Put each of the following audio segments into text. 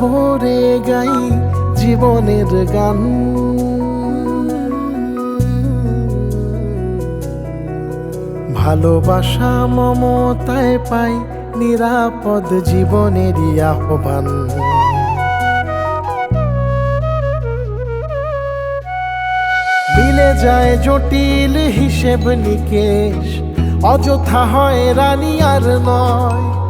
ভরে গাই জীবনের গান। ভালোবাসা মমতায় পাই নিরাপদ জীবনেরই আহ্বান। মিলে যায় জটিল হিসেব নিকেশ, অযথা হয় রানী আর নয়।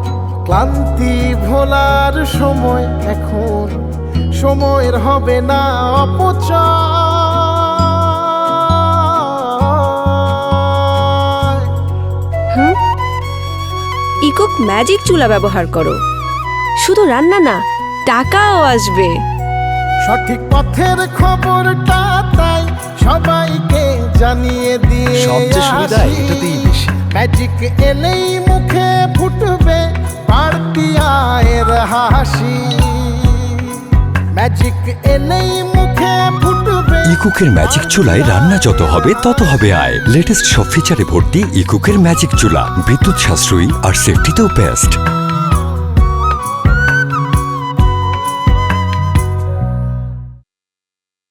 ক্লান্তি ভোলার সময় এখন সময়ের হবে না অপচয়। ম্যাজিক চুলা ব্যবহার করো। শুধু রান্না না টাকাও আসবে। সঠিক পথের খবরটা তাই সবাইকে জানিয়ে দিয়ে সবচেয়ে সুবিধা এটাতেই বেশি। ম্যাজিক এলেই ইকুকের ম্যাজিক চুলায় রান্না যত হবে, তত হবে আয়। লেটেস্ট সব ফিচারে ভর্তি ইকুকের ম্যাজিক চুলা। বিদ্যুৎ সাশ্রয়ী আর সেফটিতেও বেস্ট